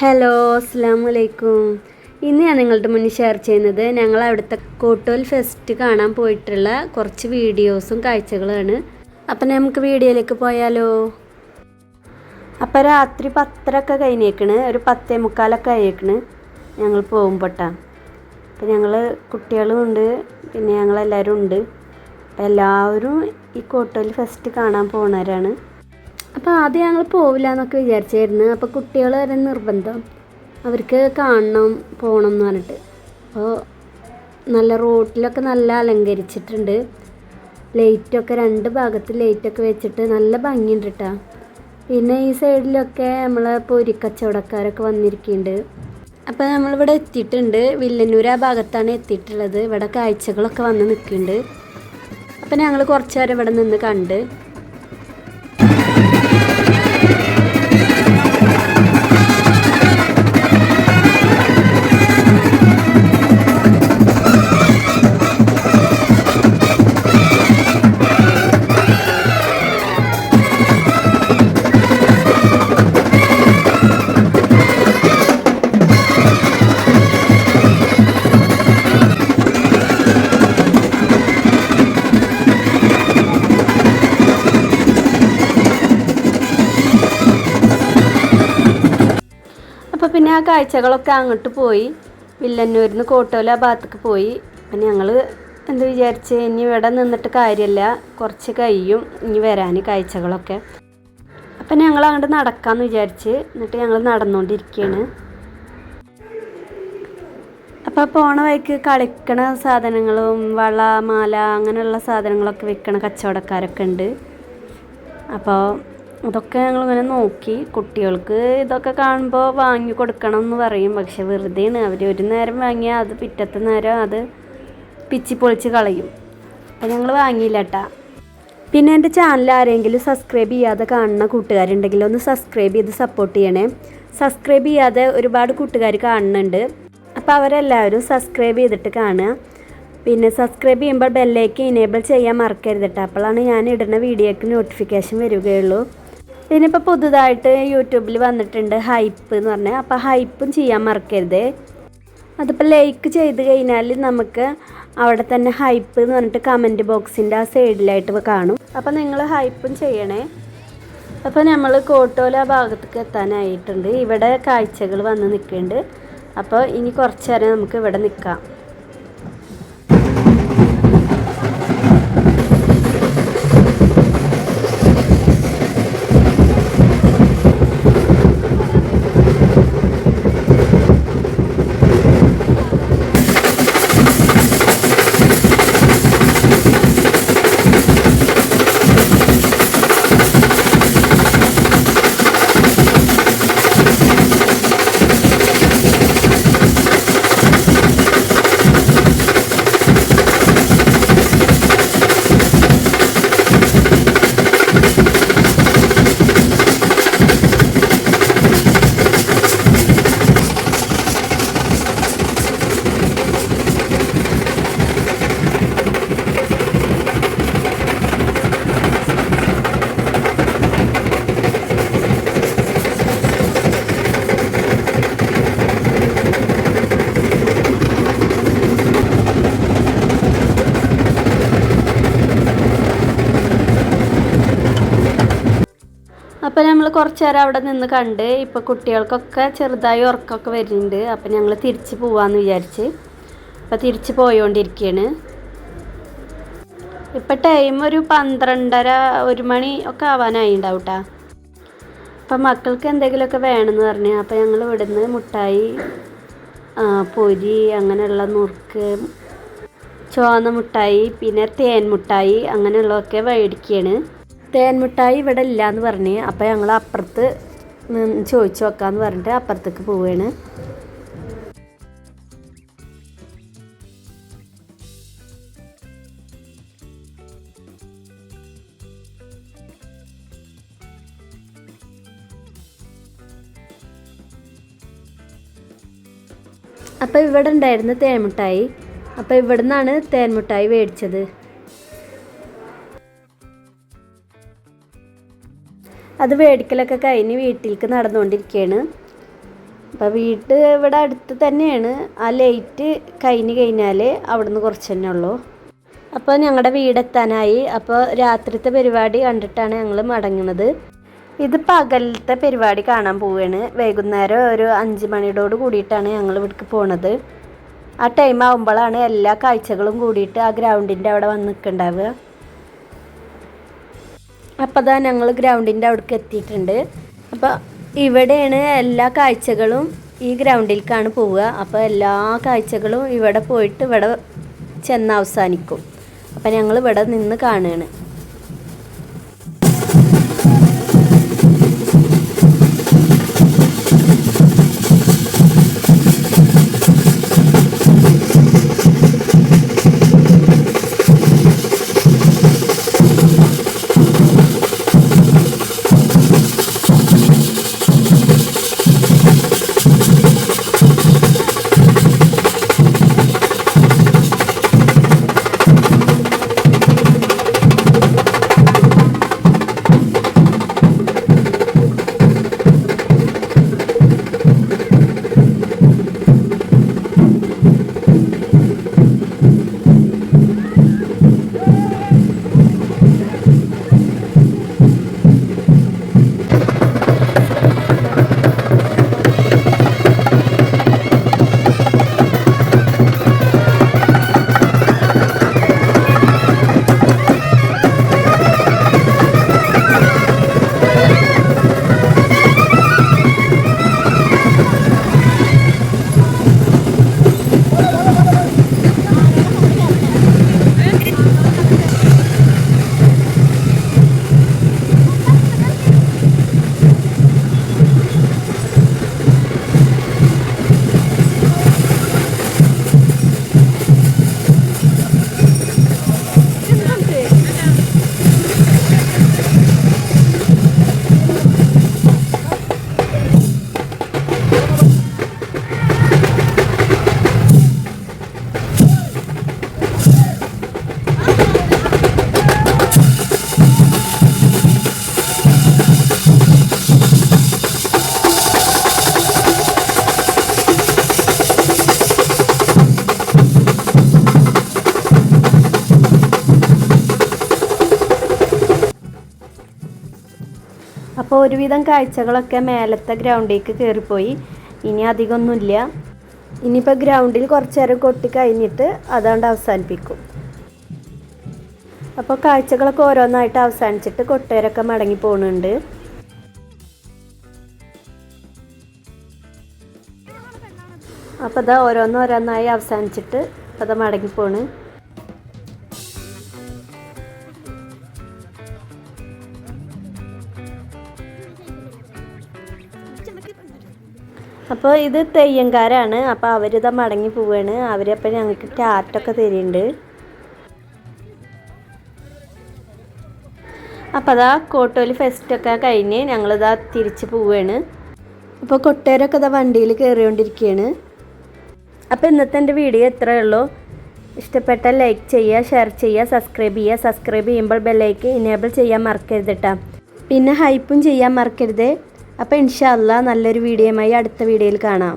Hello അസ്സാം വലൈക്കും ഇന്ന് ഞാൻ നിങ്ങളുടെ മുന്നിൽ ഷെയർ ചെയ്യുന്നത് ഞങ്ങൾ അവിടുത്തെ കോട്ടോൽ ഫെസ്റ്റ് കാണാൻ പോയിട്ടുള്ള കുറച്ച് വീഡിയോസും കാഴ്ചകളാണ്. അപ്പം നമുക്ക് വീഡിയോയിലേക്ക് പോയാലോ? അപ്പം രാത്രി പത്തരൊക്കെ കഴിഞ്ഞേക്കണ്. ഒരു പത്തേ മുക്കാലൊക്കെ ആയേക്കണ്. ഞങ്ങൾ പോകുമ്പോട്ടാ. അപ്പം ഞങ്ങൾ കുട്ടികളും ഉണ്ട്. പിന്നെ ഞങ്ങളെല്ലാവരും ഉണ്ട്. അപ്പം എല്ലാവരും ഈ കോട്ടോൽ ഫെസ്റ്റ് കാണാൻ പോണവരാണ് അപ്പോൾ ആദ്യം ഞങ്ങൾ പോവില്ല എന്നൊക്കെ വിചാരിച്ചായിരുന്നു. അപ്പോൾ കുട്ടികൾ വരെ നിർബന്ധം. അവർക്ക് കാണണം പോകണം എന്ന് പറഞ്ഞിട്ട്. അപ്പോൾ നല്ല റോട്ടിലൊക്കെ നല്ല അലങ്കരിച്ചിട്ടുണ്ട്. ലൈറ്റൊക്കെ രണ്ട് ഭാഗത്ത് ലൈറ്റൊക്കെ വെച്ചിട്ട് നല്ല ഭംഗിയുണ്ട് കേട്ടോ പിന്നെ ഈ സൈഡിലൊക്കെ നമ്മളെ പൊരിക്കച്ചവടക്കാരൊക്കെ വന്നിരിക്കുന്നുണ്ട് അപ്പോൾ നമ്മളിവിടെ എത്തിയിട്ടുണ്ട്. വില്ലന്നൂർ ആ ഭാഗത്താണ് എത്തിയിട്ടുള്ളത്. ഇവിടെ കാഴ്ചകളൊക്കെ വന്ന് നിൽക്കുന്നുണ്ട് അപ്പോൾ ഞങ്ങൾ കുറച്ച് നേരം ഇവിടെ നിന്ന് കണ്ട് പിന്നെ ആ കാഴ്ചകളൊക്കെ അങ്ങോട്ട് പോയി. വില്ലന്നൂരിൽ നിന്ന് കോട്ടോല ഭാഗത്തേക്ക് പോയി. പിന്നെ ഞങ്ങൾ എന്ത് വിചാരിച്ച്? ഇനി ഇവിടെ നിന്നിട്ട് കാര്യമില്ല കുറച്ച് കഴിയും. ഇനി വരാൻ കാഴ്ചകളൊക്കെ. അപ്പം ഞങ്ങൾ അങ്ങോട്ട് നടക്കാമെന്ന് വിചാരിച്ച് എന്നിട്ട് ഞങ്ങൾ നടന്നുകൊണ്ടിരിക്കുകയാണ് അപ്പോൾ പോണ വഴിക്ക് കളിക്കണ സാധനങ്ങളും വള മാല അങ്ങനെയുള്ള സാധനങ്ങളൊക്കെ വിൽക്കണ കച്ചവടക്കാരൊക്കെ ഉണ്ട്. അപ്പോൾ അതൊക്കെ ഞങ്ങളിങ്ങനെ നോക്കി. കുട്ടികൾക്ക് ഇതൊക്കെ കാണുമ്പോൾ വാങ്ങി കൊടുക്കണം എന്ന് പറയും. പക്ഷെ വെറുതെയാണ്. അവർ ഒരു നേരം വാങ്ങിയാൽ അത് പിറ്റത്തെ നേരം അത് പിച്ചി പൊളിച്ച് കളയും. അപ്പം ഞങ്ങൾ വാങ്ങിയില്ല കേട്ടാ പിന്നെ എന്റെ ചാനൽ ആരെങ്കിലും സബ്സ്ക്രൈബ് ചെയ്യാതെ കാണുന്ന കൂട്ടുകാരുണ്ടെങ്കിൽ ഒന്ന് സബ്സ്ക്രൈബ് ചെയ്ത് സപ്പോർട്ട് ചെയ്യണേ. സബ്സ്ക്രൈബ് ചെയ്യാതെ ഒരുപാട് കൂട്ടുകാർ കാണുന്നുണ്ട്. അപ്പോൾ അവരെല്ലാവരും സബ്സ്ക്രൈബ് ചെയ്തിട്ട് കാണുക. പിന്നെ സബ്സ്ക്രൈബ് ചെയ്യുമ്പോൾ ബെല്ലേക്ക് ഇനേബിൾ ചെയ്യാൻ മറക്കരുത് കേട്ടോ അപ്പോഴാണ് ഞാൻ ഇടുന്ന വീഡിയോയ്ക്ക് നോട്ടിഫിക്കേഷൻ വരികയുള്ളൂ. ഇതിനിപ്പോൾ പുതുതായിട്ട് യൂട്യൂബിൽ വന്നിട്ടുണ്ട് ഹൈപ്പ് എന്ന് പറഞ്ഞാൽ അപ്പോൾ ഹൈപ്പും ചെയ്യാൻ മറക്കരുത്. അതിപ്പോൾ ലൈക്ക് ചെയ്ത് കഴിഞ്ഞാൽ നമുക്ക് അവിടെ തന്നെ ഹൈപ്പ് എന്ന് പറഞ്ഞിട്ട് കമന്റ് ബോക്സിന്റെ ആ സൈഡിലായിട്ട് കാണും. അപ്പോൾ നിങ്ങൾ ഹൈപ്പും ചെയ്യണേ. അപ്പോൾ നമ്മൾ കോട്ടോല ഭാഗത്തേക്ക് എത്താനായിട്ടുണ്ട്. ഇവിടെ കാഴ്ചകൾ വന്ന് നിൽക്കുന്നുണ്ട്. അപ്പോൾ ഇനി കുറച്ച് നേരം നമുക്ക് ഇവിടെ നിൽക്കാം അപ്പോൾ നമ്മൾ കുറച്ച് നേരം അവിടെ നിന്ന് കണ്ട് ഇപ്പോൾ കുട്ടികൾക്കൊക്കെ ചെറുതായി ഉറക്കമൊക്കെ വരുന്നുണ്ട്. അപ്പോൾ ഞങ്ങൾ തിരിച്ച് പോവാമെന്ന് വിചാരിച്ച്. അപ്പോൾ തിരിച്ച് പോയോണ്ടിരിക്കുകയാണ് ഇപ്പം ടൈം ഒരു പന്ത്രണ്ടര ഒരു മണി ഒക്കെ ആവാനായി ഉണ്ടാവും കേട്ടോ അപ്പം മക്കൾക്ക് എന്തെങ്കിലുമൊക്കെ വേണമെന്ന് പറഞ്ഞു. അപ്പോൾ ഞങ്ങൾ ഇവിടുന്ന് മുട്ടായി പൊരി അങ്ങനെയുള്ള നുറുക്ക് ചുവന്ന മുട്ടായി പിന്നെ തേൻ മുട്ടായി അങ്ങനെയുള്ളതൊക്കെ മേടിക്കുകയാണ് തേൻ മിഠായി ഇവിടെ ഇല്ല എന്ന് പറഞ്ഞ്. അപ്പോൾ ഞങ്ങൾ അപ്പുറത്ത് ചോദിച്ചു നോക്കാമെന്ന് പറഞ്ഞിട്ട് അപ്പുറത്തേക്ക് പോവുകയാണ് അപ്പോൾ ഇവിടെ ഉണ്ടായിരുന്ന തേൻമിഠായി അപ്പോൾ ഇവിടെ നിന്നാണ് തേൻമിഠായി മേടിച്ചത്. അത് മേടിക്കലൊക്കെ കഴിഞ്ഞ് വീട്ടിലേക്ക് നടന്നുകൊണ്ടിരിക്കുകയാണ് അപ്പോൾ വീട്ട് ഇവിടെ അടുത്ത് തന്നെയാണ്. ആ ലൈറ്റ് കഴിഞ്ഞ് കഴിഞ്ഞാൽ അവിടുന്ന് കുറച്ച് തന്നെ ഉള്ളൂ. അപ്പോൾ ഞങ്ങളുടെ വീടെത്താനായി. അപ്പോൾ രാത്രിത്തെ പരിപാടി കണ്ടിട്ടാണ് ഞങ്ങൾ മടങ്ങുന്നത്. ഇത് പകലത്തെ പരിപാടി കാണാൻ പോവുകയാണ് വൈകുന്നേരം ഒരു അഞ്ച് മണിയോട് കൂടിയിട്ടാണ് ഞങ്ങൾ ഇവിടേക്ക് പോണത്. ആ ടൈം ആകുമ്പോഴാണ് എല്ലാ കാഴ്ചകളും കൂടിയിട്ട് ആ ഗ്രൗണ്ടിന്റെ അവിടെ വന്ന് നിൽക്കുന്നുണ്ടാവുക അപ്പോൾ അതാ ഞങ്ങൾ ഗ്രൗണ്ടിന്റെ അവിടേക്ക് എത്തിയിട്ടുണ്ട്. അപ്പോൾ ഇവിടെയാണ് എല്ലാ കാഴ്ചകളും ഈ ഗ്രൗണ്ടിലേക്കാണ് പോവുക. അപ്പോൾ എല്ലാ കാഴ്ചകളും ഇവിടെ പോയിട്ട് ഇവിടെ ചെന്ന് അവസാനിക്കും. അപ്പോൾ ഞങ്ങൾ ഇവിടെ നിന്ന് കാണുകയാണ് അപ്പോൾ ഒരുവിധം കാഴ്ചകളൊക്കെ മേലത്തെ ഗ്രൗണ്ടിലേക്ക് കയറിപ്പോയി ഇനി അധികമൊന്നുമില്ല. ഇനിയിപ്പോൾ ഗ്രൗണ്ടിൽ കുറച്ച് നേരം കൊട്ടി കഴിഞ്ഞിട്ട് അതുകൊണ്ട് അവസാനിപ്പിക്കും. അപ്പോൾ കാഴ്ചകളൊക്കെ ഓരോന്നായിട്ട് അവസാനിച്ചിട്ട് കൊട്ടേരൊക്കെ മടങ്ങി പോകുന്നുണ്ട് അപ്പോൾ അതാ ഓരോന്നോരോന്നായി അവസാനിച്ചിട്ട് അത് മടങ്ങിപ്പോണ് അപ്പോൾ ഇത് തെയ്യങ്കാരാണ്. അപ്പോൾ അവരിതാ മടങ്ങി പോവുകയാണ് അവരപ്പോൾ ഞങ്ങൾക്ക് ടാറ്റൊക്കെ തരുന്നുണ്ട് അപ്പോൾ അതാ കോട്ടോലി ഫെസ്റ്റൊക്കെ കഴിഞ്ഞ് ഞങ്ങളിതാ തിരിച്ച് പോവുകയാണ് അപ്പോൾ കൊട്ടേരൊക്കെ ഇതാ വണ്ടിയിൽ കയറിക്കൊണ്ടിരിക്കുകയാണ്. അപ്പോൾ ഇന്നത്തെ എന്റെ വീഡിയോ എത്രയേ ഉള്ളൂ. ഇഷ്ടപ്പെട്ടാൽ ലൈക്ക് ചെയ്യുക ഷെയർ ചെയ്യുക സബ്സ്ക്രൈബ് ചെയ്യുക. സബ്സ്ക്രൈബ് ചെയ്യുമ്പോൾ ബെല്ലൈക്ക് ഇനേബിൾ ചെയ്യാൻ മറക്കരുത് കേട്ടോ പിന്നെ ഹൈപ്പും ചെയ്യാൻ മറക്കരുത്. അപ്പോൾ ഇൻഷാല്ല നല്ലൊരു വീഡിയോയുമായി അടുത്ത വീഡിയോയിൽ കാണാം.